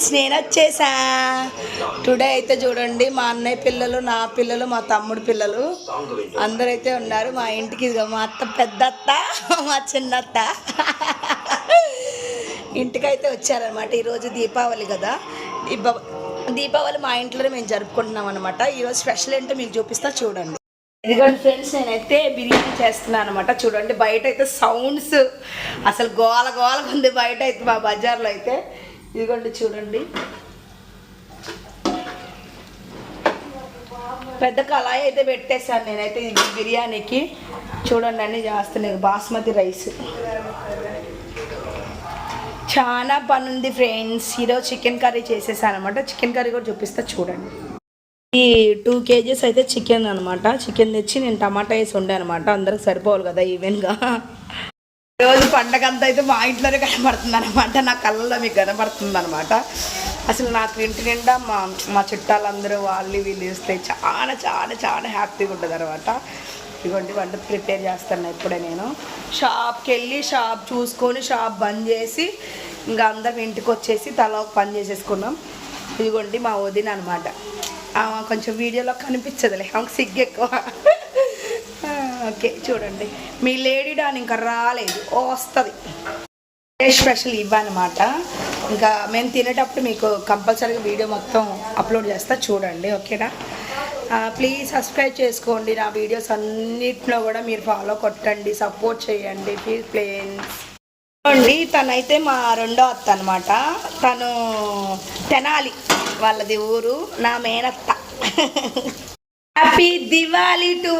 Friends నేను వచ్చేసా. Today అయితే చూడండి మా అన్నయ్య పిల్లలు నా పిల్లలు మా తమ్ముడు పిల్లలు అందరైతే ఉన్నారు. మా ఇంటికి మా అత్త పెద్ద అత్త మా చిన్నత్త. ఇంటికైతే వచ్చారనమాట ఈరోజు దీపావళి కదా. దీపా దీపావళి మా ఇంట్లోనే మేము జరుపుకుంటున్నాం అనమాట ఈరోజు స్పెషల్ ఏంటో మీకు చూపిస్తా చూడండి. ఇదిగోండి ఫ్రెండ్స్ నేనైతే బిర్యానీ చేస్తున్నాను అనమాట చూడండి బయట అయితే సౌండ్స్. అసలు గోల గోలగా ఉంది బయట అయితే మా బజార్లో అయితే. ఇదిగోండి చూడండి. పెద్ద కళాయి అయితే పెట్టేశాను నేనైతే ఇది బిర్యానీకి. చూడండి అన్నీ చేస్తున్నాయి. బాస్మతి రైస్. చాలా పని ఉంది ఫ్రెండ్స్. ఈరోజు చికెన్ కర్రీ చేసేసాను అనమాట చికెన్ కర్రీ కూడా చూపిస్తా చూడండి. ఈ టూ కేజీస్ అయితే చికెన్ అనమాట చికెన్ తెచ్చి నేను టమాటా వేసి ఉండే అనమాట అందరికి సరిపోవాలి కదా ఈవెన్గా. రోజు పండగ అంతా అయితే మా ఇంట్లోనే కనబడుతుంది అనమాట నా కళ్ళలో మీకు కనబడుతుంది అనమాట అసలు నాకు ఇంటి నిండా మా మా చుట్టాలందరూ వాళ్ళు వీళ్ళు చూస్తే చాలా చాలా చాలా హ్యాపీగా ఉంటుంది అనమాట ఇదిగోండి వంట ప్రిపేర్ చేస్తాను ఇప్పుడే నేను. షాప్కి వెళ్ళి షాప్ చూసుకొని షాప్ బంద్ చేసి ఇంకా అందరం ఇంటికి వచ్చేసి తల ఒక పని చేసేసుకున్నాం. ఇదిగోండి మా వదిన అనమాట కొంచెం వీడియోలో కనిపించదులే ఆమెకు సిగ్గు ఎక్కువ. ఓకే చూడండి. మీ లేడీ డాన్ ఇంకా రాలేదు వస్తుంది. స్పెషల్ ఇవ్వనమాట. ఇంకా మేము తినేటప్పుడు మీకు కంపల్సరీగా వీడియో మొత్తం అప్లోడ్ చేస్తా చూడండి ఓకేనా? ప్లీజ్ సబ్స్క్రైబ్ చేసుకోండి నా వీడియోస్ అన్నిట్లో కూడా మీరు ఫాలో కొట్టండి సపోర్ట్ చేయండి ప్లీజ్ ప్లేన్స్ అండి తనైతే మా రెండో అత్త అనమాట తను తెనాలి వాళ్ళది ఊరు నా మేనత్త. హ్యాపీ దివాళీ టు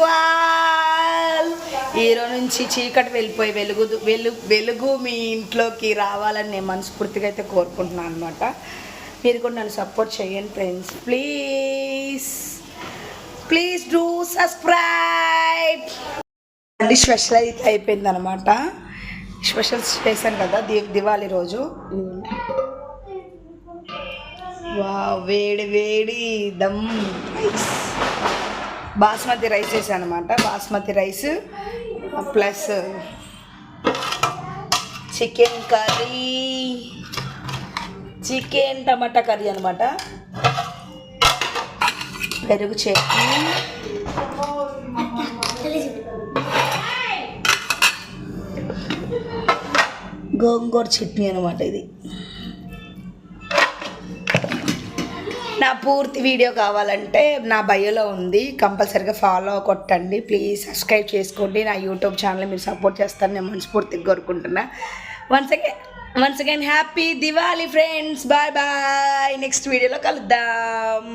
ఈరోజు నుంచి చీకటి వెళ్ళిపోయి వెలుగు వెలుగు వెలుగు మీ ఇంట్లోకి రావాలని నేను మనస్ఫూర్తిగా అయితే కోరుకుంటున్నాను అనమాట మీరు కూడా నన్ను సపోర్ట్ చేయండి friends. Please. Please do subscribe. అండి స్పెషల్ అయితే అయిపోయింది అనమాట స్పెషల్ చేశాను కదా ది దివాళీ రోజు. వా వేడి వేడి దమ్. రైస్ బాస్మతి రైస్ వేసాను అనమాట basmati rice plus chicken curry chicken టమాటా కర్రీ అనమాట. పెరుగు చట్నీ. గోంగూర చట్నీ అనమాట ఇది. నా పూర్తి వీడియో కావాలంటే నా బయోలో ఉంది. కంపల్సరీగా ఫాలో కొట్టండి. ప్లీజ్ సబ్స్క్రైబ్ చేసుకోండి. నా యూట్యూబ్ ఛానల్ మీరు సపోర్ట్ చేస్తారని నేను మనస్ఫూర్తిగా కోరుకుంటున్నా. Once again once again happy Diwali friends bye bye next వీడియోలో కలుద్దాం.